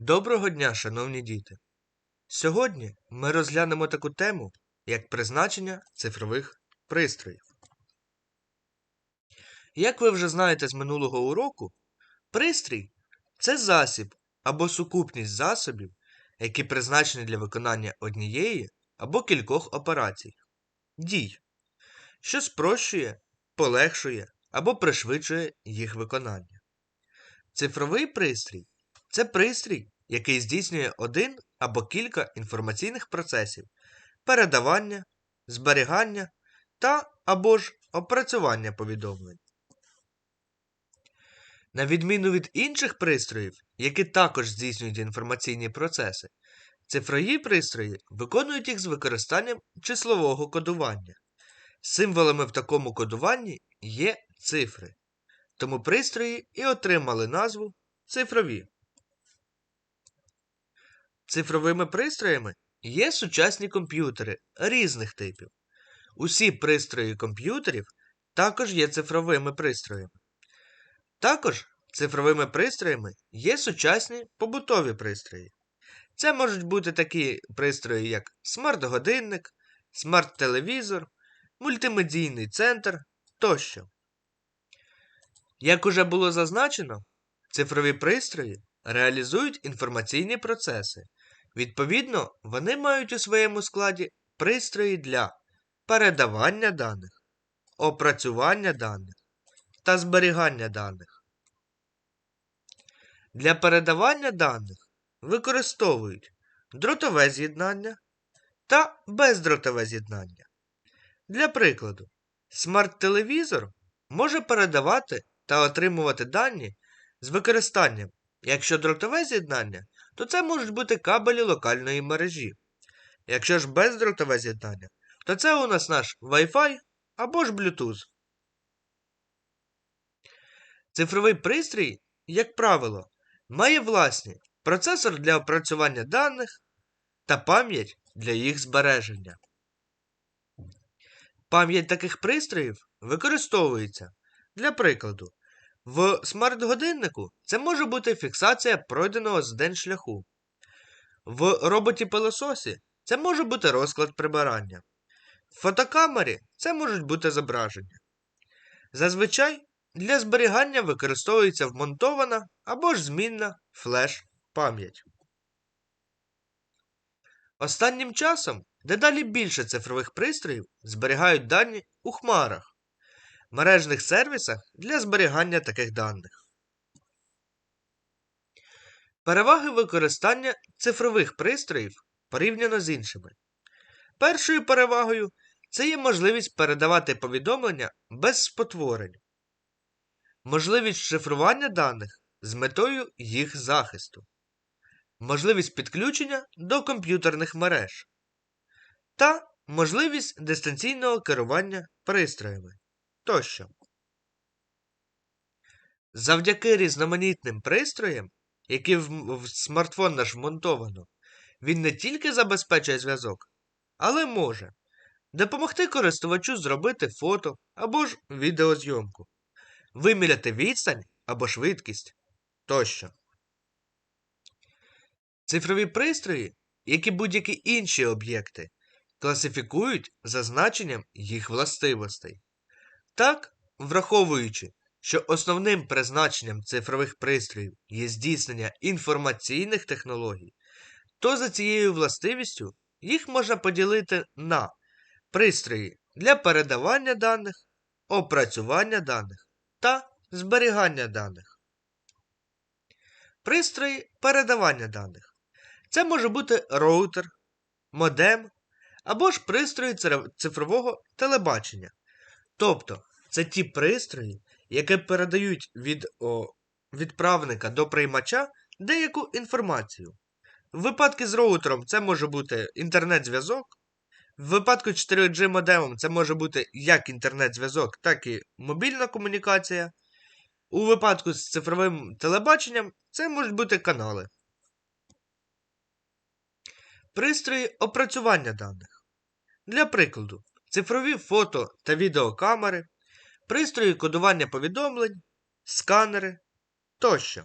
Доброго дня, шановні діти! Сьогодні ми розглянемо таку тему, як призначення цифрових пристроїв. Як ви вже знаєте з минулого уроку, пристрій це засіб або сукупність засобів, які призначені для виконання однієї або кількох операцій, дій, що спрощує, полегшує або пришвидшує їх виконання. Цифровий пристрій це пристрій, який здійснює один або кілька інформаційних процесів передавання, зберігання та або ж опрацювання повідомлень. На відміну від інших пристроїв, які також здійснюють інформаційні процеси, цифрові пристрої виконують їх з використанням числового кодування. Символами в такому кодуванні є цифри, тому пристрої і отримали назву цифрові. Цифровими пристроями є сучасні комп'ютери різних типів. Усі пристрої комп'ютерів також є цифровими пристроями. Також цифровими пристроями є сучасні побутові пристрої. Це можуть бути такі пристрої, як смарт-годинник, смарт-телевізор, мультимедійний центр тощо. Як уже було зазначено, цифрові пристрої реалізують інформаційні процеси. Відповідно, вони мають у своєму складі пристрої для передавання даних, опрацювання даних та зберігання даних. Для передавання даних використовують дротове з'єднання та бездротове з'єднання. Для прикладу, смарт-телевізор може передавати та отримувати дані з використанням, якщо дротове з'єднання, то це можуть бути кабелі локальної мережі. Якщо ж бездротове з'єднання, то це у нас наш Wi-Fi або ж Bluetooth. Цифровий пристрій, як правило, має власні процесор для опрацювання даних та пам'ять для їх збереження. Пам'ять таких пристроїв використовується для прикладу. В смарт-годиннику це може бути фіксація пройденого з день шляху. В роботі пилососі це може бути розклад прибирання. В фотокамері це можуть бути зображення. Зазвичай для зберігання використовується вмонтована або ж змінна флеш-пам'ять. Останнім часом дедалі більше цифрових пристроїв зберігають дані у хмарах, мережних сервісах для зберігання таких даних. Переваги використання цифрових пристроїв порівняно з іншими. Першою перевагою це є можливість передавати повідомлення без спотворень, можливість шифрування даних з метою їх захисту, можливість підключення до комп'ютерних мереж та можливість дистанційного керування пристроями тощо. Завдяки різноманітним пристроям, які в, смартфон наш вмонтовано, він не тільки забезпечує зв'язок, але може допомогти користувачу зробити фото або ж відеозйомку, виміряти відстань або швидкість тощо. Цифрові пристрої, як і будь-які інші об'єкти, класифікують за значенням їх властивостей. Так, враховуючи, що основним призначенням цифрових пристроїв є здійснення інформаційних технологій, то за цією властивістю їх можна поділити на пристрої для передавання даних, опрацювання даних та зберігання даних. Пристрої передавання даних. Це може бути роутер, модем або ж пристрої цифрового телебачення. Тобто це ті пристрої, які передають від о, відправника до приймача деяку інформацію. В випадку з роутером це може бути інтернет-зв'язок. В випадку 4G модемом це може бути як інтернет-зв'язок, так і мобільна комунікація. У випадку з цифровим телебаченням це можуть бути канали. Пристрої опрацювання даних. Для прикладу, цифрові фото та відеокамери, пристрої кодування повідомлень, сканери тощо.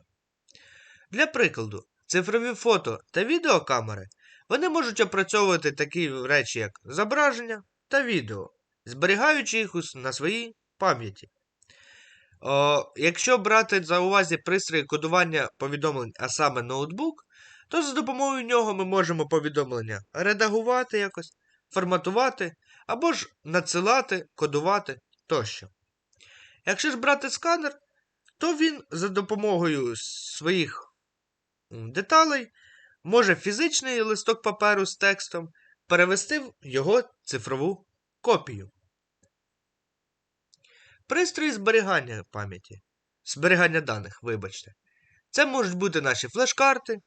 Для прикладу, цифрові фото та відеокамери, вони можуть опрацьовувати такі речі, як зображення та відео, зберігаючи їх на своїй пам'яті. Якщо брати за увазі пристрої кодування повідомлень, а саме ноутбук, то за допомогою нього ми можемо повідомлення редагувати якось, форматувати або ж надсилати, кодувати тощо. Якщо ж брати сканер, то він за допомогою своїх деталей може фізичний листок паперу з текстом перевести в його цифрову копію. Пристрої зберігання пам'яті, зберігання даних, вибачте. Це можуть бути наші флеш-карти,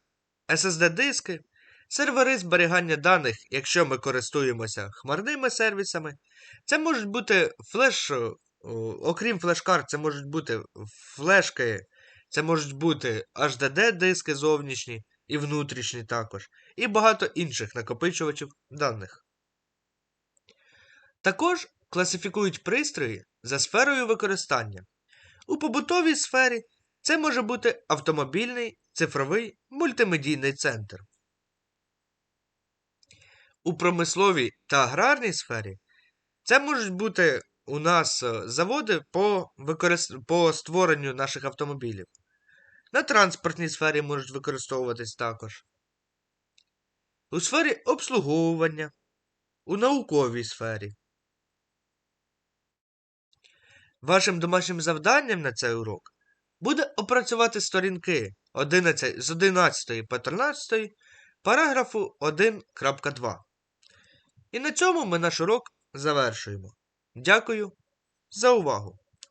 SSD-диски, сервери зберігання даних, якщо ми користуємося хмарними сервісами. Це можуть бути флеш, окрім флеш-карт, це можуть бути флешки, це можуть бути HDD-диски зовнішні і внутрішні також, і багато інших накопичувачів даних. Також класифікують пристрої за сферою використання. У побутовій сфері це може бути автомобільний, цифровий, мультимедійний центр. У промисловій та аграрній сфері це можуть бути у нас е, заводи по, використ... по створенню наших автомобілів. На транспортній сфері можуть використовуватись також. У сфері обслуговування, у науковій сфері. Вашим домашнім завданням на цей урок буде опрацювати сторінки 11, з 11 по 13 параграфу 1.2. І на цьому ми наш урок завершуємо. Дякую за увагу!